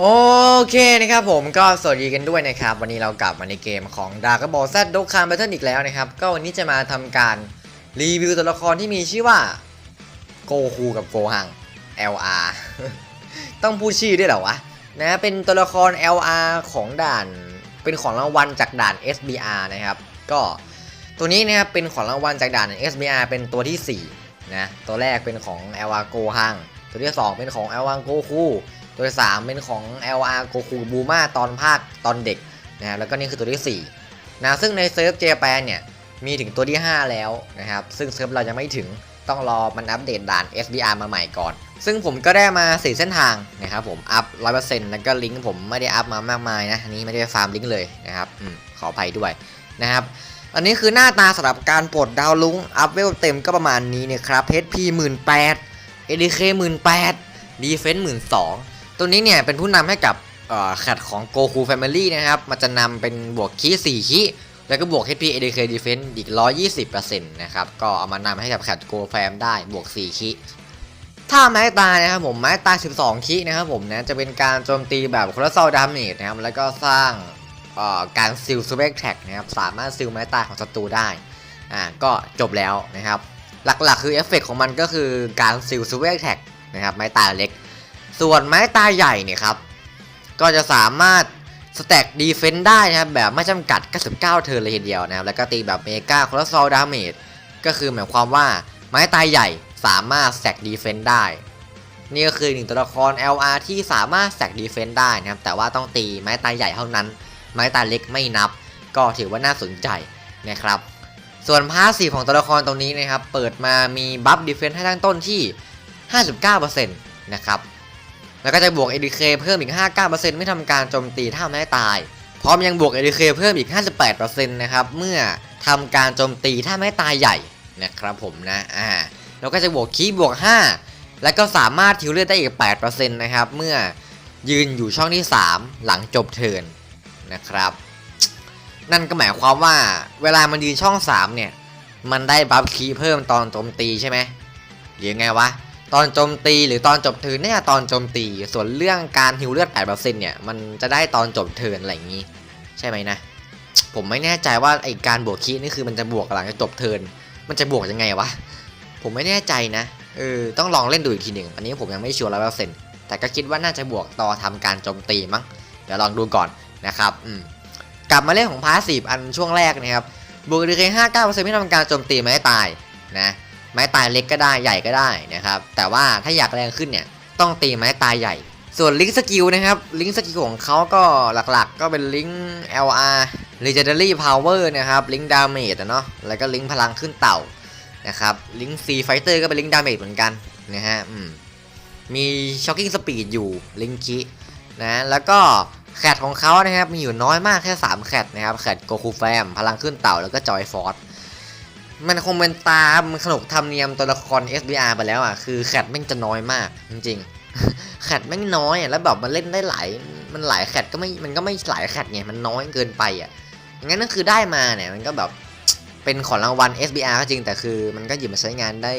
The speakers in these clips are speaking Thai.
โอเคนะครับผมก็สวัสดีกันด้วยนะครับ วันนี้เรากลับมาในเกมของ Dragon Ball Z Dokkan Battle อีกแล้วนะครับ ก็วันนี้จะมาทำการรีวิวตัวละครที่มีชื่อว่าโกคูกับโกฮัง LR ต้องพูดชื่อด้วยเหรอวะนะเป็นตัวละคร LR ของด่าน เป็นของรางวัลจากด่าน SBR นะครับ ก็ตัวนี้นะครับเป็นของรางวัลจากด่าน SBR เป็นตัวที่4นะตัวแรกเป็นของ LR โกฮังตัวที่ 2 เป็นของ LR โกคู ตัวที่ 3 เป็นของ LR โกคูบูมาตอนภาคตอนเด็กนะครับแล้วก็นี่คือตัวที่ 4 นะซึ่งในเซิร์ฟเจแปนเนี่ยมีถึงตัวที่ 5 แล้วนะครับ ซึ่งเซิร์ฟเรายังไม่ถึงต้องรอมันอัปเดตด่าน SBR มาใหม่ก่อน ซึ่งผมก็ได้มา 4 เส้นทางนะครับผม อัพ 100%แล้วก็ลิงก์ผมไม่ได้อัพมามากมายนะ อันนี้ไม่ได้ฟาร์มลิงก์เลยนะครับอขออภัยด้วยนะครับ อันนี้คือหน้าตาสำหรับการปลดดาวลุง อัพเวลเต็มก็ประมาณนี้เนี่ยครับ HP 18,000 ADK 18,000 Defense 12,000 ตัวนี้เนี่ยเป็นผู้นำให้กับแคดของ Goku Family นะครับ มันจะนำเป็นบวกคี4คีแล้วก็บวก HP ADK Defense อีก 120%นะครับ ก็เอามานำให้กับแคด Go Fam ได้บวก 4คีถ้าไม้ตายนะครับผมไม้ตาย 12คีนะครับผมนะจะเป็นการโจมตีแบบค o ล o ซ a l ดาเมจนะครับ แล้วก็สร้างการซิลสเปกแท็กนะครับ สามารถซิลไม้ตายของศัตรูได้ อ่า ก็จบแล้วนะครับ หลักๆ คือเอฟเฟกของมันก็คือการซิลสเปกแท็กนะครับ ไม้ตายเล็ก ส่วนไม้ตายใหญ่เนี่ยครับ ก็จะสามารถสแต็กดีเฟนต์ได้นะครับ แบบไม่จำกัด 99 เทิร์นเลยทีเดียวนะครับ แล้วก็ตีแบบเมกาคอร์ซอลดาเมจก็คือหมายความว่าไม้ตายใหญ่สามารถแสกดีเฟนต์ได้ นี่ก็คือหนึ่งตัวละคร LR ที่สามารถแสกดีเฟนต์ได้นะครับ แต่ว่าต้องตีไม้ตายใหญ่เท่านั้น ไม้ตายเล็กไม่นับ ก็ถือว่าน่าสนใจนะครับ ส่วนพาสซีฟของตัวละครตรงนี้นะครับ เปิดมามีบัฟดีเฟนต์ให้ตั้งต้นที่ 59%นะครับ แล้วก็จะบวก ADK เพิ่มอีก 59%ไม่ทำการโจมตีถ้าไม่ตาย พร้อมยังบวก ADK เพิ่มอีก 58%นะครับ เมื่อทำการโจมตีถ้าไม่ตายใหญ่นะครับผมนะ อ่า แล้วก็จะบวกคีย์บวก 5 แล้วก็สามารถทิวเลือดได้อีก 8%นะครับ เมื่อยืนอยู่ช่องที่ 3 หลังจบเทินนะครับ นั่นก็หมายความว่าเวลามันยืนช่อง 3 เนี่ย มันได้บัฟคีย์เพิ่มตอนโจมตีใช่ไหมหรือไงวะ ตอนโจมตีหรือตอนจบเทินเนี่ยตอนโจมตี ส่วนเรื่องการฮิวเลือด8%เนี่ยมันจะได้ตอนจบเทินอะไรอย่างนี้ ใช่ไหมนะ ผมไม่แน่ใจว่าไอการบวกคีย์นี่คือมันจะบวกหลังจากจบเทินมันจะบวกยังไงวะผมไม่แน่ใจนะเออต้องลองเล่นดูอีกทีหนึ่งอันนี้ผมยังไม่ชัวร์ร้อยเปอร์เซ็นต์แต่ก็คิดว่าน่าจะบวกต่อทำการโจมตีมั้งเดี๋ยวลองดูก่อนนะครับอืมกลับมาเล่นของพาสซีฟอันช่วงแรกนะครับบวกดีเคห้าเก้าเปอร์เซ็นต์ไม่ทำการโจมตีไม้ตายนะ ไม้ตายเล็กก็ได้ใหญ่ก็ได้นะครับแต่ว่าถ้าอยากแรงขึ้นเนี่ยต้องตีไม้ตายใหญ่ ส่วนลิงก์สกิลนะครับลิงก์สกิลของเขาก็หลักๆ ก็เป็นลิงก์ LR Legendary Power นะครับลิงก์ Damage อะเนาะแล้วก็ลิงก์พลังขึ้นเต่านะครับลิงก์ C Fighter ก็เป็นลิงก์ Damage เหมือนกันนะฮะอืมมี Shocking Speed อยู่ลิงก์คินะแล้วก็แคดของเขานะครับมีอยู่น้อยมากแค่ 3 แคดนะครับแคดโกคูแฟม พลังขึ้นเต่าแล้วก็จอยฟอร์ มันคงเป็นตามขนบธรรมเนียมตัวละคร SBR ไปแล้วอะ คือแคดแม่งจะน้อยมาก จริงๆแคดแม่งน้อยอะแล้วแบบมันเล่นได้หลายมันหลายแคดก็ไม่มันก็ไม่หลายแคดไงมันน้อยเกินไปอะงั้นก็คือได้มาเนี่ยมันก็แบบเป็นของรางวัล SBR ก็จริงแต่คือ มันก็หยิบมาใช้งานได้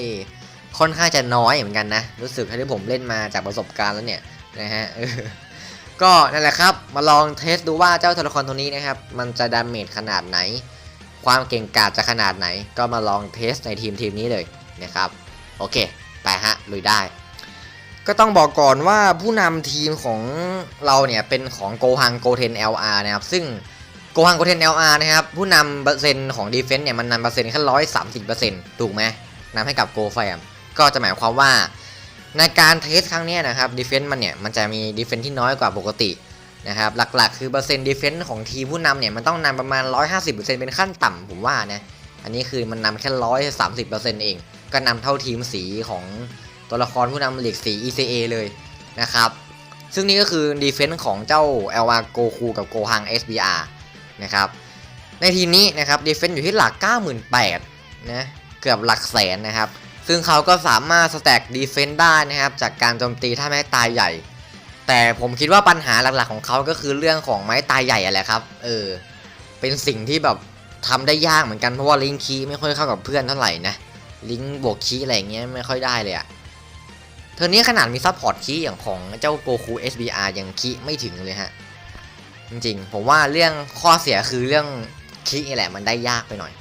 ค่อนข้างจะน้อยเหมือนกันนะ รู้สึกที่ผมเล่นมาจากประสบการณ์แล้วเนี่ยนะฮะก็นั่นแหละครับ มาลองเทสดูว่าเจ้าตัวละครตัวนี้นะครับ มันจะดาเมจขนาดไหน ความเก่งกาจจะขนาดไหน ก็มาลองเทสในทีมทีมนี้เลยนะครับโอเค ไปฮะลุยได้ ก็ต้องบอกก่อนว่าผู้นำทีมของเราเนี่ยเป็นของโกฮังโกเทน LR นะครับ ซึ่งโกฮังโกเทน LR นะครับ ผู้นำเปอร์เซ็นต์ของดีเฟนต์เนี่ยมันนำเปอร์เซ็นต์แค่ร้อยสามสิบเปอร์เซ็นต์ถูกไหมนำให้กับโกแฟมก็จะหมายความว่าในการเทสครั้งนี้นะครับดีเฟนต์มันเนี่ยมันจะมีดีเฟนต์ที่น้อยกว่าปกติ นะครับหลักๆ คือเปอร์เซ็นต์ดีเฟนต์ของทีมผู้นำเนี่ยมันต้องนำประมาณ 150%เป็นขั้นต่ำผมว่านะอันนี้คือมันนำแค่130%เปอร์เซ็นต์เอง ก็นำเท่าทีมสีของตัวละครผู้นำเหล็กสี ECA เลยนะครับ ซึ่งนี่ก็คือดีเฟนต์ของเจ้า LR Goku กับ Gohan SBR นะครับในทีนี้นะครับดีเฟนต์อยู่ที่หลัก 98,000นะเกือบหลักแสนนะครับ ซึ่งเขาก็สามารถสแต็กดีเฟนต์ได้นะครับ จากการโจมตีถ้าไม่ตายใหญ่ แต่ผมคิดว่าปัญหาหลักๆของเขาก็คือเรื่องของไม้ตายใหญ่อะแหละครับ เออ เป็นสิ่งที่แบบทำได้ยากเหมือนกันเพราะว่าลิงคีไม่ค่อยเข้ากับเพื่อนเท่าไหร่นะ ลิงก์บวกคีอะไรเงี้ยไม่ค่อยได้เลยอะเทอนี้ขนาดมีซัพพอร์ตคีอย่างของเจ้าโกคู SBR ยังคีไม่ถึงเลยฮะ จริงๆ ผมว่าเรื่องข้อเสียคือเรื่องคีนี่แหละมันได้ยากไปหน่อย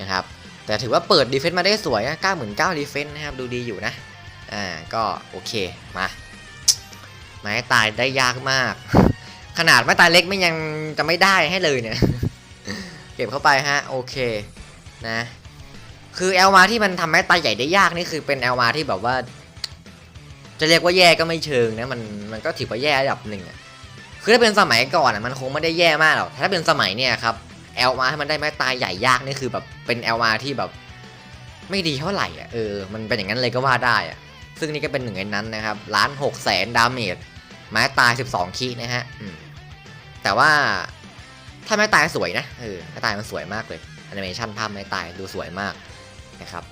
นะครับ แต่ถือว่าเปิดดีเฟนต์มาได้สวยนะ 99,000ดีเฟนต์นะครับ ดูดีอยู่นะ อ่า ก็โอเค มา ไม้ตายได้ยากมาก ขนาดไม้ตายเล็กไม่ยังจะไม่ได้ให้เลยเนี่ย เก็บเข้าไปฮะโอเคนะ คือแอลมาที่มันทำไม้ตายใหญ่ได้ยากนี่คือเป็นแอลมาที่แบบว่า จะเรียกว่าแย่ก็ไม่เชิงนะมันมันก็ถือว่าแย่ระดับหนึ่งอะคือถ้าเป็นสมัยก่อนอะมันคงไม่ได้แย่มากหรอกถ้าเป็นสมัยเนี่ยครับแอลมาให้มันได้ไม้ตายใหญ่ยากนี่คือแบบเป็นแอลมาที่แบบไม่ดีเท่าไหร่อะเออ มันเป็นอย่างนั้นเลยก็ว่าได้อะ ซึ่งนี่ก็เป็นหนึ่งในนั้นนะครับล้านหกแสนดาเมจ ไม้ตาย 12คีนะฮะแต่ว่าถ้าไม้ตายสวยนะเออไม้ตายมันสวยมากเลยแอนิเมชันภาพไม้ตายดูสวยมากนะครับ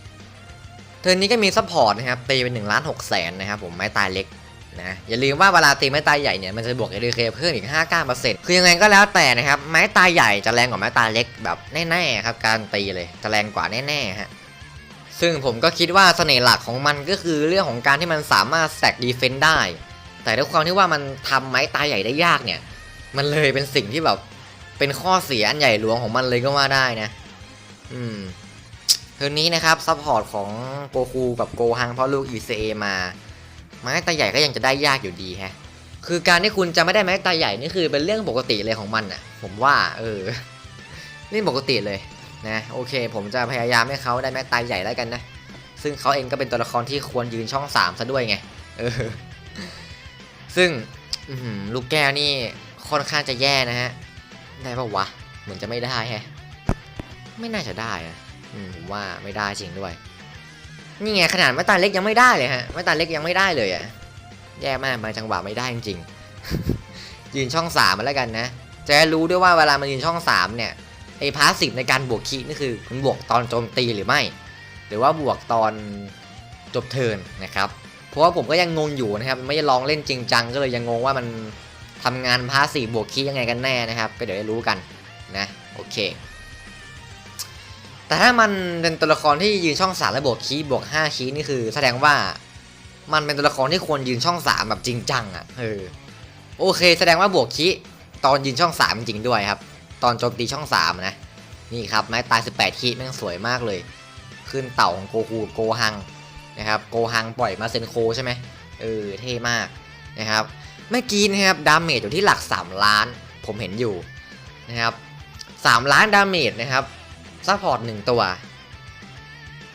เทอร์นี้ก็มีซัพพอร์ตนะครับตีเป็น1ล้าน6แสนนะครับผมไม้ตายเล็กนะอย่าลืมว่าเวลาตีไม้ตายใหญ่เนี่ยมันจะบวก LK เคเพิ่มอีก 59%คือยังไงก็แล้วแต่นะครับไม้ตายใหญ่จะแรงกว่าไม้ตายเล็กแบบแน่ๆครับการตีเลยจะแรงกว่าแน่ๆฮะซึ่งผมก็คิดว่าเสน่ห์หลักของมันก็คือเรื่องของการที่มันสามารถแซกดีเฟนต์ได้ แต่ด้วยความที่ว่ามันทำไม้ตายใหญ่ได้ยากเนี่ย มันเลยเป็นสิ่งที่แบบเป็นข้อเสียอันใหญ่หลวงของมันเลยก็ว่าได้นะ อืมเทอร์นนี้นะครับซัพพอร์ตของโกคูกับโกฮังเพราะลูก ECA มา ไม้ตายใหญ่ก็ยังจะได้ยากอยู่ดีแฮะ คือการที่คุณจะไม่ได้ไม้ตายใหญ่นี่คือเป็นเรื่องปกติเลยของมันอะ ผมว่าเออเรื่องปกติเลยนะโอเค ผมจะพยายามให้เขาได้แม้ตายใหญ่แล้วกันนะ ซึ่งเขาเองก็เป็นตัวละครที่ควรยืนช่องสามซะด้วยไง เออ ซึ่งลูกแก้วนี่ค่อนข้างจะแย่นะฮะ ได้ปะวะ เหมือนจะไม่ได้แฮะ ไม่น่าจะได้อะผมว่าไม่ได้จริงด้วย นี่ไงขนาดไม้ตาเล็กยังไม่ได้เลยฮะไม้ตาเล็กยังไม่ได้เลยอะแย่มากบาจังหวะไม่ได้จริงๆยืนช่องสามมาแล้วกันนะ จะรู้ด้วยว่าเวลามันยืนช่องสามเนี่ยไอ้พาสซีฟในการบวกคีนี่คือมันบวกตอนโจมตีหรือไม่ หรือว่าบวกตอนจบเทิร์นนะครับ เพราะว่าผมก็ยังงงอยู่นะครับ ไม่ได้ลองเล่นจริงจังก็เลยยังงงว่ามันทำงานพาสีบวกคียังไงกันแน่นะครับ ก็เดี๋ยวได้รู้กันนะโอเค แต่ถ้ามันเป็นตัวละครที่ยืนช่องสามและบวกคีบวก5คีนี่คือ แสดงว่ามันเป็นตัวละครที่ควรยืนช่องสามแบบจริงจังอะ่ะเออโอเค แสดงว่าบวกคีตอนยืนช่องสามจริงด้วยครับ ตอนโจมตีช่องสามนะนี่ครับไม้ตาย18คีแม่งสวยมากเลย ขึ้นเต่าของโกคูโกฮัง นะครับโกฮังปล่อยมาเซนโคใช่ไหมเออเท่มากนะครับเมื่อกี้นะครับดาเมจอยู่ที่หลัก 3 ล้าน ผมเห็นอยู่นะครับ3ล้านดาเมจนะครับซัพพอร์ต1ตัว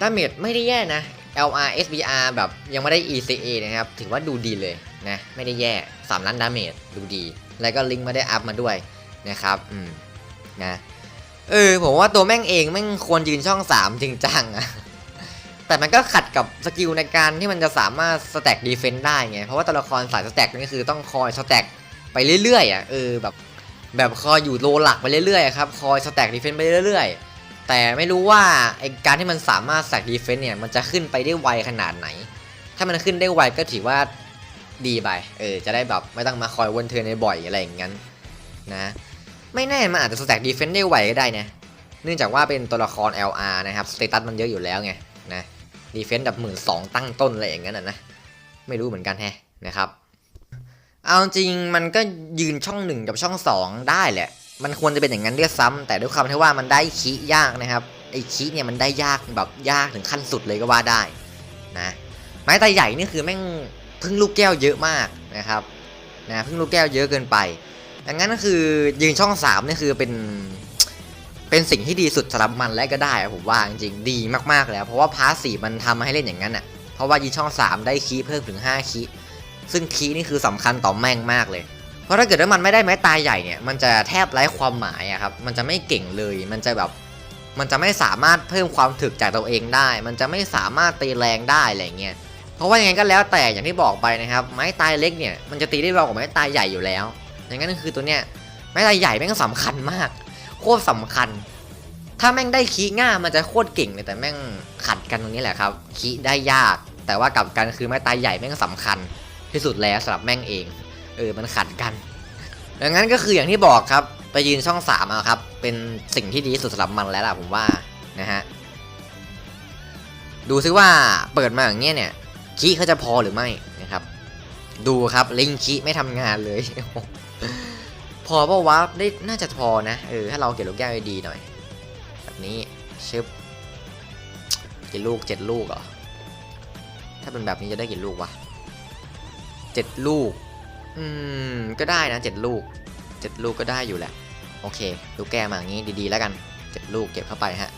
ดาเมจไม่ได้แย่นะ LR SBR แบบยังไม่ได้ ECA นะครับ ถือว่าดูดีเลยนะ ไม่ได้แย่ 3 ล้านดาเมจดูดี แล้วก็ลิงก์มาได้อัพมาด้วยนะครับ อืมนะ เออ ผมว่าตัวแม่งเองแม่งควรยืนช่อง 3 จริงจังอะ แต่มันก็ขัดกับสกิลในการที่มันจะสามารถสแต็กดีเฟนต์ได้ไง เพราะว่าตัวละครสายสแต็กนี่คือต้องคอยสแต็กไปเรื่อยๆอะเออแบบแบบคอยอยู่โลหลักไปเรื่อยๆครับคอยสแต็กดีเฟนต์ไปเรื่อยๆ แต่ไม่รู้ว่าไอการที่มันสามารถสแต็กดีเฟนต์เนี่ยมันจะขึ้นไปได้ไวขนาดไหน ถ้ามันขึ้นได้ไวก็ถือว่าดีไปเออจะได้แบบไม่ต้องมาคอยวนเทิร์นในบ่อยอะไรอย่างนั้นนะไม่แน่มันอาจจะสแต็กดีเฟนต์ได้ไวก็ได้นะเนื่องจากว่าเป็นตัวละคร LR นะครับสเตตัสมันเยอะอยู่แล้วไงนะ ดีเฟนต์ดับหมื่นสองตั้งต้นอะไรอย่างนั้นนะนะ ไม่รู้เหมือนกันแฮะนะครับ เอาจริงมันก็ยืนช่องหนึ่งกับช่องสองได้แหละ มันควรจะเป็นอย่างนั้นด้วยซ้ำแต่ด้วยความที่ว่ามันได้คียากนะครับ ไอ้คีเนี่ยมันได้ยากแบบยากถึงขั้นสุดเลยก็ว่าได้นะ ไม้ตาใหญ่นี่คือแม่งพึ่งลูกแก้วเยอะมากนะครับนะพึ่งลูกแก้วเยอะเกินไปดังนั้นก็คือยืนช่อง3นี่คือเป็น เป็นสิ่งที่ดีสุดสำหรับมันและก็ได้ผมว่าจริงๆดีมากๆแล้ว เพราะว่าพาร์ทสีมันทำให้เล่นอย่างนั้นอะเพราะว่ายืนช่อง 3 ได้คีเพิ่มถึง 5 คีซึ่งคีนี่คือสำคัญต่อแม่งมากเลย เพราะถ้าเกิดว่ามันไม่ได้ไม้ตายใหญ่เนี่ยมันจะแทบไร้ความหมายอะครับมันจะไม่เก่งเลยมันจะแบบมันจะไม่สามารถเพิ่มความถึกจากตัวเองได้ มันจะไม่สามารถตีแรงได้อะไรเงี้ย เพราะว่ายังไงก็แล้วแต่อย่างที่บอกไปนะครับ ไม้ตายเล็กเนี่ยมันจะตีได้เบากว่าไม้ตายใหญ่อยู่แล้ว อย่างนั้นคือตัวเนี้ยไม้ตายใหญ่แม่งสำคัญมาก โคตรสำคัญ ถ้าแม่งได้คีง่ามันจะโคตรเก่งเลยแต่แม่งขัดกันตรงนี้แหละครับ คีได้ยาก แต่ว่ากลับกันคือไม้ตายใหญ่แม่งสำคัญ ที่สุดแล้วสำหรับแม่งเอง เออมันขัดกันดังนั้นก็คืออย่างที่บอกครับ ไปยืนช่องสามเอาครับ เป็นสิ่งที่ดีที่สุดสำหรับมันแล้วล่ะผมว่านะฮะดูซิว่าเปิดมาอย่างเงี้ยเนี่ยคีเขาจะพอหรือไม่นะครับ ดูครับลิงคิไม่ทำงานเลย พอปะวะได้น่าจะพอนะ เออ ถ้าเราเก็บลูกแก้วดีหน่อย แบบนี้ชึบกี่ลูกเจ็ดลูกเหรอ ถ้าเป็นแบบนี้จะได้กี่ลูกวะเจ็ดลูก อืม ก็ได้นะเจ็ดลูกเจ็ดลูกก็ได้อยู่แหละ โอเค ลูกแก้วมาอย่างนี้ดีๆแล้วกันเจ็ดลูกเก็บเข้าไปฮะ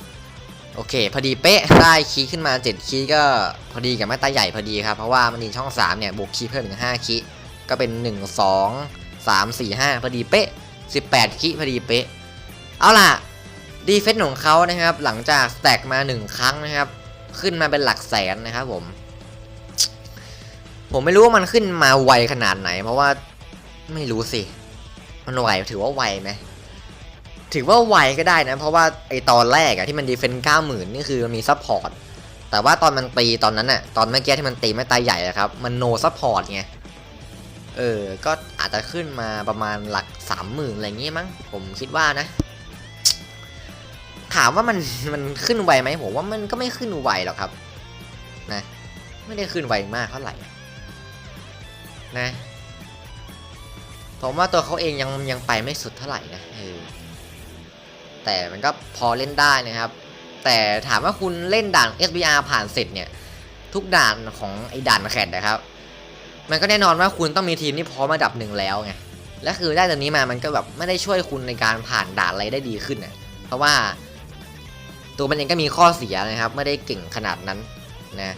โอเค พอดีเป๊ะ ได้คีขึ้นมา7คีก็พอดีกับแม่ตาใหญ่พอดีครับ เพราะว่ามันมีช่อง3เนี่ยบวกคีเพิ่มอีก5คีก็เป็น1 2 3 4 5 พอดีเป๊ะ 18 คิพอดีเป๊ะ เอาล่ะ ดีเฟนต์ของเขานะครับ หลังจากแตกมา 1 ครั้งนะครับ ขึ้นมาเป็นหลักแสนนะครับผม ผมไม่รู้ว่ามันขึ้นมาไวขนาดไหน เพราะว่าไม่รู้สิ มันไวถือว่าไวไหมถือว่าไวก็ได้นะ เพราะว่าไอตอนแรกอะที่มันดีเฟนต์เก้าหมื่นนี่คือมันมีซัพพอร์ตแต่ว่าตอนมันตีตอนนั้นอะตอนเมื่อกี้ที่มันตีไม่ตายใหญ่อะครับ มันโนซัพพอร์ตไง เออ ก็อาจจะขึ้นมาประมาณหลักสามหมื่นอะไรเงี้ยมั้ง ผมคิดว่านะ ถามว่ามันมันขึ้นไวไหมผมว่ามันก็ไม่ขึ้นไวหรอกครับ นะ ไม่ได้ขึ้นไวมากเท่าไหร่ นะ ผมว่าตัวเขาเองยังยังไปไม่สุดเท่าไหร่นะ เออ แต่มันก็พอเล่นได้นะครับ แต่ถามว่าคุณเล่นด่าน SBR ผ่านเสร็จเนี่ย ทุกด่านของไอ้ด่านแข่นะครับ มันก็แน่นอนว่าคุณต้องมีทีมที่พร้อมระดับหนึ่งแล้วไงและคือได้ตัวนี้มามันก็แบบไม่ได้ช่วยคุณในการผ่านด่านอะไรได้ดีขึ้นนะเพราะว่า ตัวมันเองก็มีข้อเสียนะครับ ไม่ได้เก่งขนาดนั้นนะ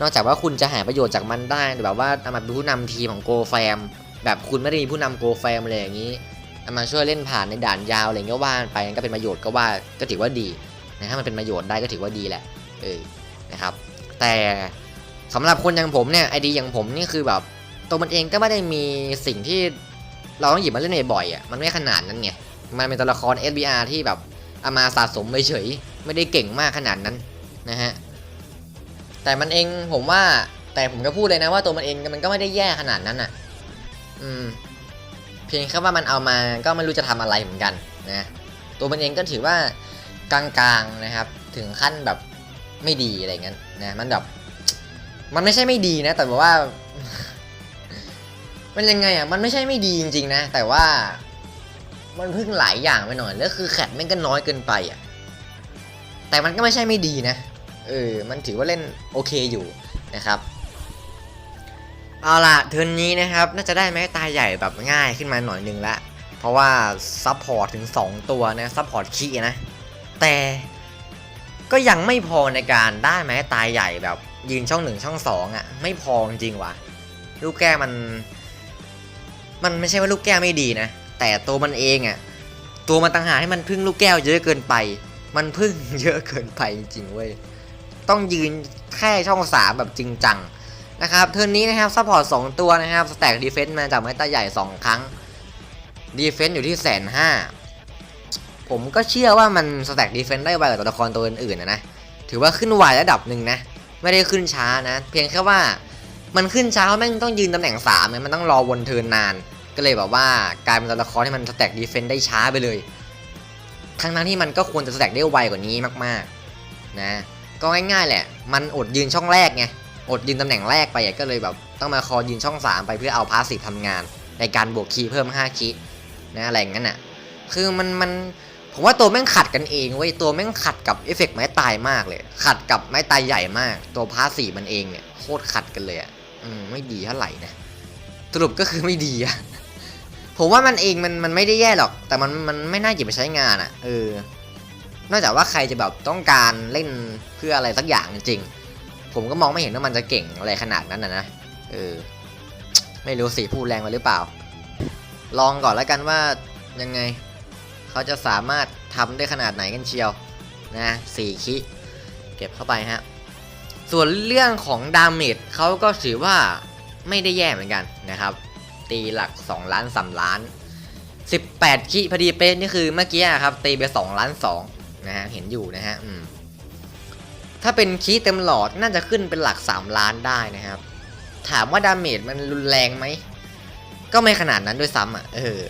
นอกจากว่าคุณจะหาประโยชน์จากมันได้แบบว่าเอามาเป็นผู้นำทีมของโกแฟมแบบคุณไม่ได้มีผู้นำโกแฟมอะไรอย่างนี้เอามาช่วยเล่นผ่านในด่านยาวอะไรเงี้ยว่าไปก็เป็นประโยชน์ก็ว่าก็ถือว่าดีนะถ้ามันเป็นประโยชน์ได้ก็ถือว่าดีแหละเออนะครับ แต่ สำหรับคนอย่างผมเนี่ยไอดีอย่างผมนี่คือแบบตัวมันเองก็ไม่ได้มีสิ่งที่เราต้องหยิบมาเล่นบ่อยๆอะมันไม่ขนาดนั้นไงมันเป็นตัวละคร SBR ที่แบบเอามาสะสมเฉยไม่ได้เก่งมากขนาดนั้นนะฮะแต่มันเองผมว่าแต่ผมก็พูดเลยนะว่าตัวมันเองมันก็ไม่ได้แย่ขนาดนั้นอะ อืม เพียงแค่ว่ามันเอามาก็ไม่รู้จะทำอะไรเหมือนกันนะตัวมันเองก็ถือว่ากลางๆนะครับ ถึงขั้นแบบไม่ดีอะไรเงี้ยนะมันแบบ มันไม่ใช่ไม่ดีนะ แต่แบบว่า มันยังไงอะ มันไม่ใช่ไม่ดีจริงๆนะ แต่ว่า มันพึ่งหลายอย่างไปหน่อย แล้วคือแคดแม่งก็น้อยเกินไปอะ แต่มันก็ไม่ใช่ไม่ดีนะ เออ มันถือว่าเล่นโอเคอยู่นะครับ เอาล่ะเทิร์นนี้นะครับ น่าจะได้แม้ตายใหญ่แบบง่ายขึ้นมาหน่อยนึงละ เพราะว่าซัพพอร์ตถึง 2 ตัวนะ ซัพพอร์ตคีนะ แต่ก็ยังไม่พอในการได้แม้ตายใหญ่แบบ ยืนช่องหนึ่งช่องสองอะ ไม่พอจริงว่ะลูกแก้วมัน มันไม่ใช่ว่าลูกแก้วไม่ดีนะ แต่ตัวมันเองอะ ตัวมันต่างหากให้มันพึ่งลูกแก้วเยอะเกินไป มันพึ่งเยอะเกินไปจริงเว้ยต้องยืนแค่ช่องสามแบบจริงจังนะครับเทิร์นนี้นะครับซัพพอร์ต2ตัวนะครับสแต็กดีเฟนต์มาจากไม้ตาใหญ่ 2 ครั้งดีเฟนต์อยู่ที่แสนห้าผมก็เชื่อว่ามันสแต็กดีเฟนต์ได้ไวกว่าตัวละครตัวอื่นๆนะนะ ถือว่าขึ้นไวระดับหนึ่งนะ ไม่ได้ขึ้นช้านะ เพียงแค่ว่ามันขึ้นช้าเพราะแม่งต้องยืนตำแหน่ง3เนี่ยมันต้องรอวนเทินนาน ก็เลยแบบว่ากลายเป็นตัวละครที่มันสแต็กดีเฟนต์ได้ช้าไปเลยทั้งนั้นที่มันก็ควรจะสแต็กได้ไวกว่านี้มากๆนะก็ง่ายๆแหละ มันอดยืนช่องแรกไงอดยืนตำแหน่งแรกไปก็เลยแบบต้องมาคอยืนช่อง 3 ไปเพื่อเอาพาสซีฟทำงาน ในการบวกคีเพิ่ม5คีนะอะไรอย่างนั้นอะคือมันมัน ผมว่าตัวแม่งขัดกันเองเว้ยตัวแม่งขัดกับเอฟเฟกต์ไม้ตายมากเลย ขัดกับไม้ตายใหญ่มาก ตัวพาสีมันเองเนี่ยโคตรขัดกันเลยอะอืมไม่ดีเท่าไหร่นะสรุปก็คือไม่ดีอะผมว่ามันเองมันมันไม่ได้แย่หรอก แต่มันมันไม่น่าหยิบไปใช้งานอะเออนอกจากว่าใครจะแบบต้องการเล่นเพื่ออะไรสักอย่างจริงผมก็มองไม่เห็นว่ามันจะเก่งอะไรขนาดนั้นนะนะเออไม่รู้สิพูดแรงไปหรือเปล่า ลองก่อนแล้วกันว่ายังไง เขาจะสามารถทำได้ขนาดไหนกันเชียวนะสี่คิเก็บเข้าไปฮะส่วนเรื่องของดาเมจเขาก็ถือว่าไม่ได้แย่เหมือนกันนะครับ ตีหลัก 2 ล้าน 3 ล้าน 18คิพอดีเป๊ะนี่คือเมื่อกี้ครับ ตีไป 2 ล้าน2นะฮะเห็นอยู่นะฮะอืมถ้าเป็นคีเต็มหลอดน่าจะขึ้นเป็นหลัก 3 ล้านได้นะครับ ถามว่าดาเมจมันรุนแรงไหม ก็ไม่ขนาดนั้นด้วยซ้ำอะเออ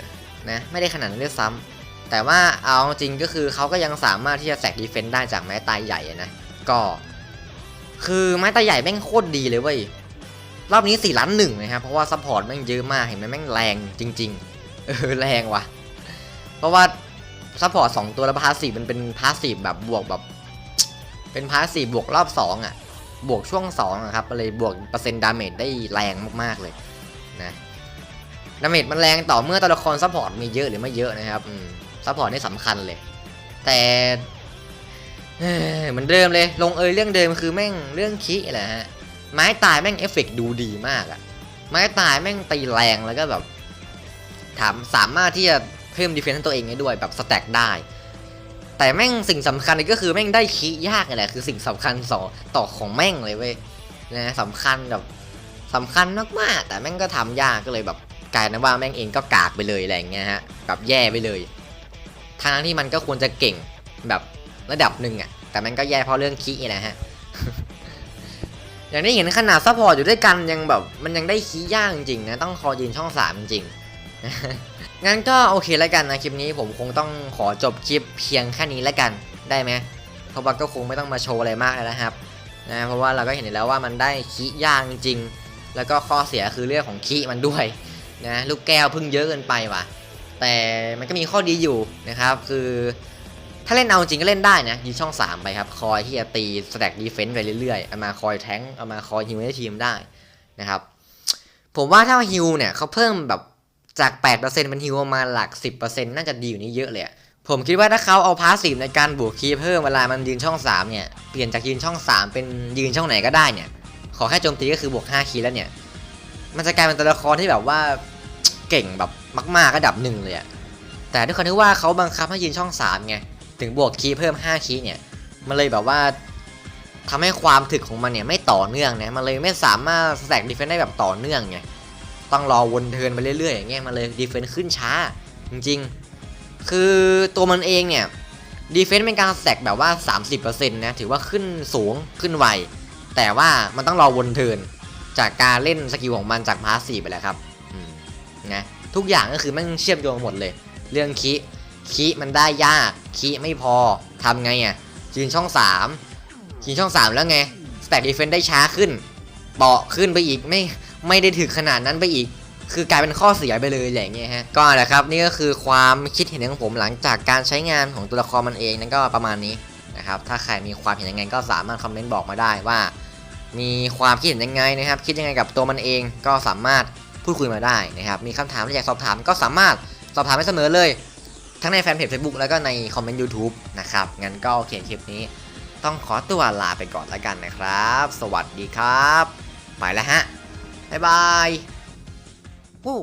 นะไม่ได้ขนาดนั้นด้วยซ้ำ แต่ว่าเอาจริงก็คือเขาก็ยังสามารถที่จะแสกดีเฟนต์ได้จากไม้ตายใหญ่นะก็ คือไม้ตายใหญ่แม่งโคตรดีเลยเว้ยรอบนี้4ล้านหนึ่งนะครับเพราะว่าซัพพอร์ตแม่งเยอะมากเห็นไหมแม่งแรงจริง ๆ เออแรงว่ะ เพราะว่าซัพพอร์ตสองตัวแล้วพาสซีฟมันเป็นพาสซีฟแบบบวกแบบ เป็นพาสซีฟบวกรอบสองอะ บวกช่วงสองอะครับเลยบวกเปอร์เซ็นต์ดาเมจได้แรงมากๆเลยนะดาเมจมันแรงต่อเมื่อตัวละครซัพพอร์ตมีเยอะหรือไม่เยอะนะครับอืม ซัพพอร์ตนี่สำคัญเลย แต่เหมือนเดิมเลย ลงเอยเรื่องเดิมคือแม่งเรื่องคิแหละฮะ ไม้ตายแม่งเอฟเฟกต์ดูดีมากอะไม้ตายแม่งตีแรงแล้วก็แบบ ถามสามารถที่จะเพิ่มดีเฟนซ์ตัวเองได้ด้วยแบบสแต็กได้ แต่แม่งสิ่งสำคัญก็คือแม่งได้คียากแหละคือสิ่งสำคัญสอต่อของแม่งเลยเว้ยนะสำคัญแบบสำคัญมากๆแต่แม่งก็ทำยากก็เลยแบบกลายเป็นว่าแม่งเองก็กากไปเลยอะไรอย่างเงี้ยฮะแบบแย่ไปเลย ทางที่มันก็ควรจะเก่งแบบระดับหนึ่งอะแต่ม่งก็แย่เพราะเรื่องคีนะฮะ อย่างที่เห็นขนาดซัพพอร์ตอยู่ด้วยกันยังแบบ มันยังได้คีย์ยากจริงๆนะ ต้องคอยืนช่องสามจริงงั้นก็โอเคแล้วกันนะคลิปนี้ผมคงต้องขอจบคลิปเพียงแค่นี้แล้วกันได้ไหมเพราะว่าก็คงไม่ต้องมาโชว์อะไรมากแล้วนะครับนะเพราะว่าเราก็เห็นแล้วว่ามันได้คีย์ยากจริงๆแล้วก็ข้อเสียคือเรื่องของคีมันด้วยนะลูกแก้วพึ่งเยอะเกินไปว่ะ แต่มันก็มีข้อดีอยู่นะครับ คือถ้าเล่นเอาจริงก็เล่นได้นะยืนช่อง 3 ไปครับ คอยที่จะตีสแต็กดีเฟนต์ไปเรื่อยๆเอามาคอยแทงเอามาคอยฮิวให้ทีมได้นะครับ ผมว่าถ้าฮิวเนี่ยเขาเพิ่มแบบจาก 8%เป็นฮิวประมาหลัก 10%น่าจะดีอยู่นี้เยอะเลยผมคิดว่าถ้าเขาเอาพาสซีฟในการบวกคีย์เพิ่มเวลามันยืนช่อง 3 เนี่ย เปลี่ยนจากยืนช่อง 3 เป็นยืนช่องไหนก็ได้เนี่ย ขอแค่โจมตีก็คือบวก5คีย์แล้วเนี่ย มันจะกลายเป็นตัวละครที่แบบว่า เก่งแบบมากๆระดับหนึ่งเลยอะแต่ด้วยความที่ว่าเขาบังคับให้ยืนช่อง3ไงถึงบวกคีย์เพิ่ม 5 คีย์เนี่ย มันเลยแบบว่าทำให้ความถึกของมันเนี่ยไม่ต่อเนื่องนะมันเลยไม่สามารถแตกดีเฟนต์ได้แบบต่อเนื่องไงต้องรอวนเทินไปเรื่อยๆอย่างเงี้ยมันเลยดีเฟนต์ขึ้นช้า จริงๆ คือตัวมันเองเนี่ยดีเฟนต์เป็นการแตกแบบว่า 30%นะถือว่าขึ้นสูงขึ้นไวแต่ว่ามันต้องรอวนเทินจากการเล่นสกิลของมันจากพาสซีไปแหล้วครับ นะทุกอย่างก็คือแมันเชื่อมโยงหมดเลย เรื่องคิคีมันได้ยากคีไม่พอทำไงอะยืนช่อง3ยืนช่อง 3 แล้วไงสแต็กดีเฟนได้ช้าขึ้นเบาขึ้นไปอีกไม่ไม่ได้ถึกขนาดนั้นไปอีก คือกลายเป็นข้อเสียไปเลยอย่างเงี้ยฮะก็แหละครับนี่ก็คือความคิดเห็นของผมหลังจากการใช้งานของตัวละครมันเองนั่นก็ประมาณนี้นะครับถ้าใครมีความเห็นยังไงก็สามารถคอมเมนต์บอกมาได้ว่า มีความคิดเห็นยังไงนะครับ คิดยังไงกับตัวมันเองก็สามารถ พูดคุยมาได้นะครับมีคำถามที่อยากสอบถามก็สามารถสอบถามได้เสมอเลย ทั้งในแฟนเพจ Facebook แล้วก็ในคอมเมนต์ YouTube นะครับงั้นก็โอเคคลิปนี้ ต้องขอตัวลาไปก่อนแล้วกันนะครับ สวัสดีครับ ไปแล้วฮะบ๊ายบายวู้